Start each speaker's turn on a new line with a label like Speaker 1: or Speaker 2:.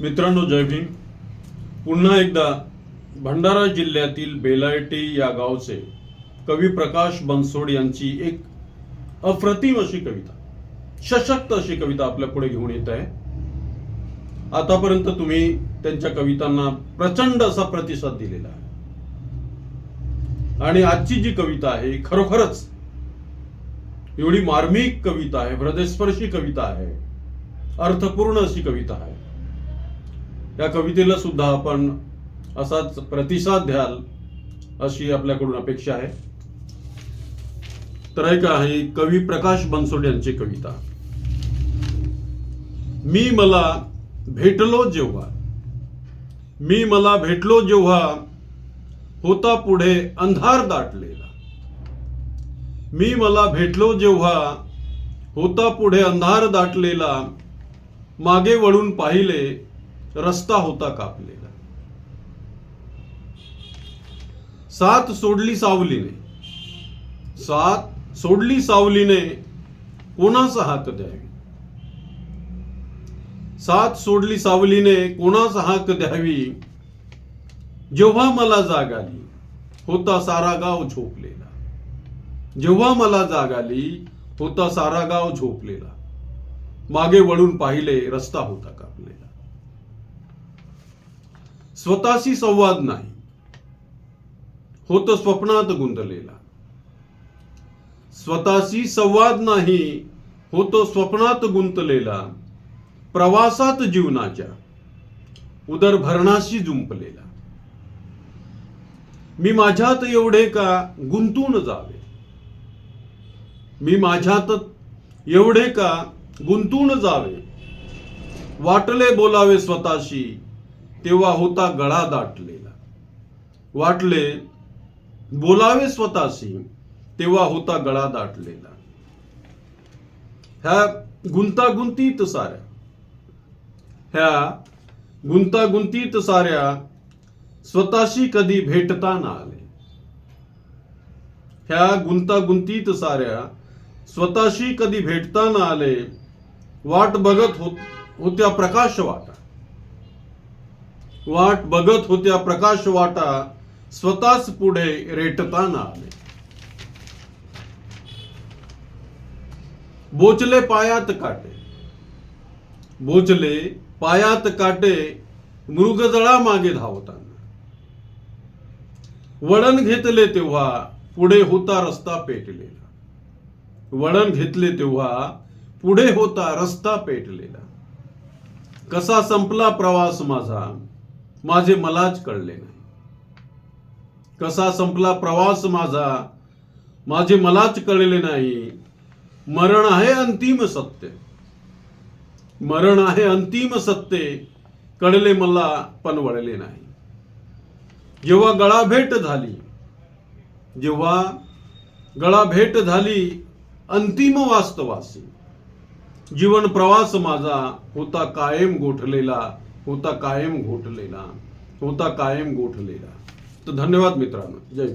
Speaker 1: मित्रांनो जय भीम. पुन्हा एकदा भंडारा जिल्ह्यातील बेलायटी या गावचे कवी प्रकाश बनसोड यांची एक अप्रतिम अशी कविता सशक्त अशी कविता आपल्या पुढे घेऊन येत आहे. आतापर्यंत तुम्ही त्यांच्या कवितांना प्रचंड असा प्रतिसाद दिलेला आहे. आणि आजची जी कविता आहे खरोखरच एवढी मार्मिक कविता आहे हृदयस्पर्शी कविता आहे अर्थपूर्ण अशी कविता आहे. या कवितेला सुद्धा आपण असाच प्रतिसाद द्याल अशी आपल्याकडून अपेक्षा आहे. तर ऐका आहे कवी प्रकाश बनसोड यांची कविता. मी मला भेटलो जेव्हा. मी मला भेटलो जेव्हा होता पुढे अंधार दाटलेला. मी मला भेटलो जेव्हा होता पुढे अंधार दाटलेला. मागे वळून पाहिले रस्ता होता कापलेला. साथ सोडली सावलीने. साथ सोडली सावलीने कोणाचा हाक द्यावी? साथ सोडली सावलीने कोणाचा हाक द्यावी? जेव्हा मला जाग आली होता सारा गाव झोपलेला. जेव्हा मला जाग आली होता सारा गाव झोपलेला. मागे वळून पाहिले रस्ता होता कापलेला. स्वतःशी संवाद नाही. होत स्वप्नात गुंतलेला. स्वतःशी संवाद नाही होतो स्वप्नात गुंतलेला. प्रवासात जीवनाच्या उदरभरणाशी जुंपलेला. मी माझ्यात एवढे का गुंतून जावे? मी माझ्यात एवढे का गुंतून जावे? वाटले बोलावे स्वतःशी तेव्हा होता गळा दाटलेला. वाटले बोलावे स्वतःशी तेव्हा होता गळा दाटलेला. ह्या गुंतागुंतीत साऱ्या ह्या गुंतागुंतीत साऱ्या स्वतःशी कधी भेटता ना आले. ह्या गुंतागुंतीत साऱ्या स्वतःशी कधी भेटता ना आले वाट बघत होत होत्या प्रकाश वाटा वाट बघत होत्या प्रकाश वाटा स्वतःच पुढे रेटताना आले. बोचले पायात काटे. बोचले पायात काटे मृगजळा मागे धावताना. वळण घेतले तेव्हा पुढे होता रस्ता पेटलेला. वळण घेतले तेव्हा पुढे होता रस्ता पेटलेला. कसा संपला प्रवास माझा? माझे मलाच कळले नाही. कसा संपला प्रवास माझा माझे मलाच कळले नाही. मरण आहे अंतिम सत्य. मरण आहे अंतिम सत्य. कळले मला पण वळले नाही. जेव्हा गळाभेट झाली जेव्हा गळाभेट झाली अंतिम वास्तवासी जीवन प्रवास माझा होता कायम गोठलेला. होता कायम घोटलेला होता कायम गोठलेला तर धन्यवाद मित्रांनो. जय